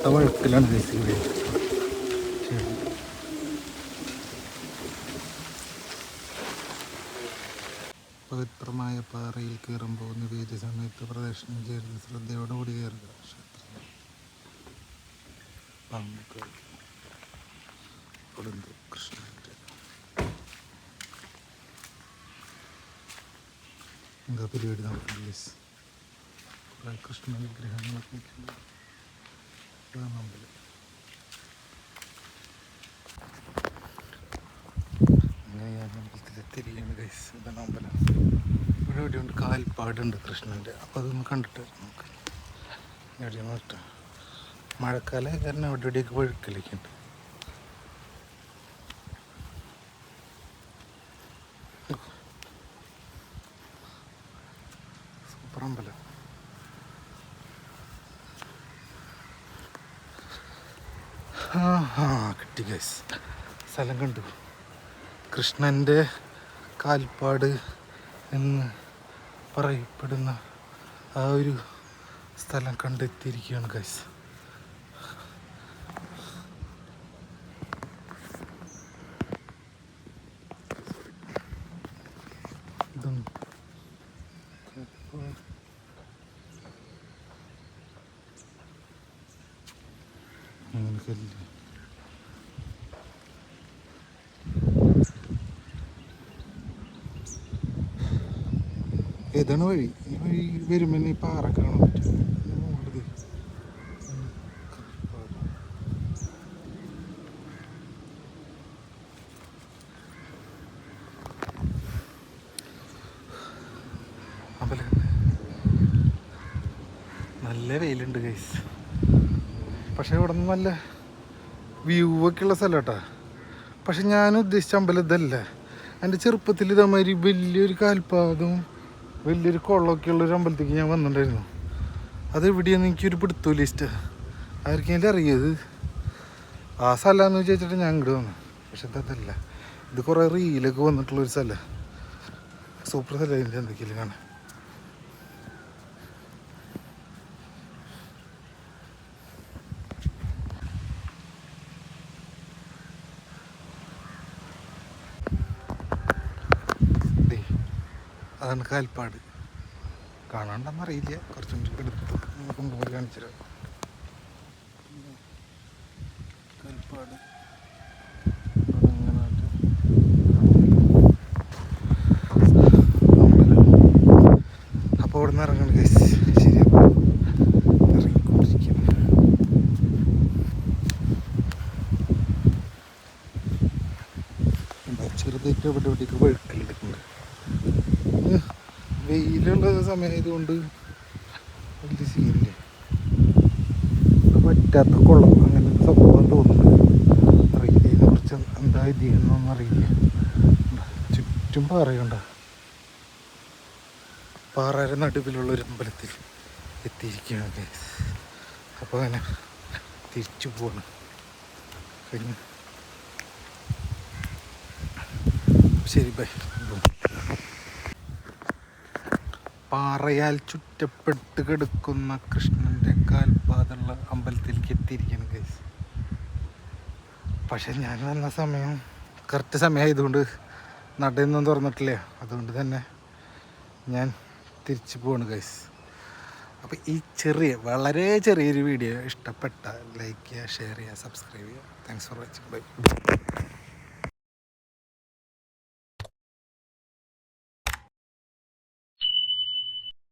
ഒത്തത്ത വഴുക്കിലാണ് guys ഇവിടെ. പവിത്രമായ പാറയിൽ കയറുമ്പോൾ നിവേദ്യ സമയത്ത് പ്രദക്ഷിണം ചെയ്ത് ശ്രദ്ധയോടുകൂടി കയറുക. ക്ഷേത്രം പാമ്പുകൾ കൊടുന്തു നമുക്ക് കൃഷ്ണ വിഗ്രഹങ്ങളൊക്കെ അമ്പലം ഇവിടെ എവിടെയുണ്ട് കാൽപ്പാടുണ്ട് കൃഷ്ണന്റെ. അപ്പോൾ അതൊന്ന് കണ്ടിട്ട് നമുക്ക് എവിടെയാണ് നോക്കാം മഴക്കാലം കാരണം അവിടെ ഇവിടെയൊക്കെ വഴുക്കലൊക്കെ ഉണ്ട് സൂപ്പർ അമ്പലം ആ ആ കിട്ടി ഗൈസ് സ്ഥലം കണ്ടു. കൃഷ്ണന്റെ കാൽപ്പാട് എന്ന് പറയപ്പെടുന്ന ആ ഒരു സ്ഥലം കണ്ടെത്തിയിരിക്കുകയാണ് ഗൈസ് ഇതാണ് കാൽപ്പാട്. ഏതാണ് വഴി? ഈ വഴി വരുമ്പോൾ ഈ പാറ കാണാൻ പറ്റും നല്ല വെയിലുണ്ട് ഗൈസ് പക്ഷെ ഇവിടെ നിന്ന് നല്ല വ്യൂ ഒക്കെ ഉള്ള സ്ഥലം കേട്ടോ പക്ഷെ ഞാൻ ഉദ്ദേശിച്ച അമ്പലം ഇതല്ല. എന്റെ ചെറുപ്പത്തിൽ ഇതേമാതിരി വലിയൊരു കാൽപാദവും വലിയൊരു കുളമൊക്കെ ഉള്ളൊരു അമ്പലത്തേക്ക് ഞാൻ വന്നിട്ടുണ്ടായിരുന്നു. അത് എവിടെയാന്ന് എനിക്കൊരു പിടുത്തോ ലിസ്റ്റ് ആർക്കെങ്കിലും അറിയത്? ആ സ്ഥലമാണെന്ന് വിചാരിച്ചിട്ട് ഞാൻ ഇങ്ങോട്ട് വന്നു. പക്ഷെ ഇതല്ല ഇത് കുറേ റീലൊക്കെ വന്നിട്ടുള്ളൊരു സ്ഥലം. സൂപ്പർ സ്ഥലം അതിന്റെ എന്തൊക്കെയാണ് കാണാൻ. അതാണ് കാൽപ്പാട് കാണാണ്ടെന്നറിയില്ല. കുറച്ചും കൂടി എടുത്ത്. കൊണ്ടുപോയി കാണിച്ചു കാൽപ്പാട് അപ്പോൾ അവിടെ നിന്ന് ചെറുതായിട്ട് ഇവിടെ ഇവിടേക്ക് വഴുക്കലെടുക്കുന്നുണ്ട് വെയിലുള്ള സമയമായതുകൊണ്ട് വലിയ സീനില്ല പറ്റാത്ത കുളം അങ്ങനെ സംഭവം തോന്നുന്നു അറിയില്ല. ഇതിനെ കുറിച്ച് എന്താ ഇത് ചെയ്യണമെന്ന് അറിയില്ല ചുറ്റും പാറയുണ്ട? പാറയുടെ നടുവിലുള്ള ഒരു അമ്പലത്തിൽ എത്തിയിരിക്കുകയാണ് ഗൈസ് അപ്പോൾ അങ്ങനെ തിരിച്ചു പോകണം കഴിഞ്ഞു. ശരി ബൈ പാറയാൽ ചുറ്റപ്പെട്ട് കിടക്കുന്ന കൃഷ്ണന്റെ കാൽപാതുള്ള അമ്പലത്തിലേക്ക് എത്തിയിരിക്കുന്നു ഗൈസ് പക്ഷെ ഞാൻ വന്ന സമയം കറക്റ്റ് സമയമായതുകൊണ്ട് നടയൊന്നും തുറന്നിട്ടില്ല. അതുകൊണ്ട് തന്നെ ഞാൻ തിരിച്ചു പോവാണ് ഗൈസ് അപ്പോൾ ഈ ചെറിയ വളരെ ചെറിയൊരു വീഡിയോ ഇഷ്ടപ്പെട്ട ലൈക്ക് ചെയ്യുക ഷെയർ ചെയ്യുക സബ്സ്ക്രൈബ് ചെയ്യുക. Thanks for watching bye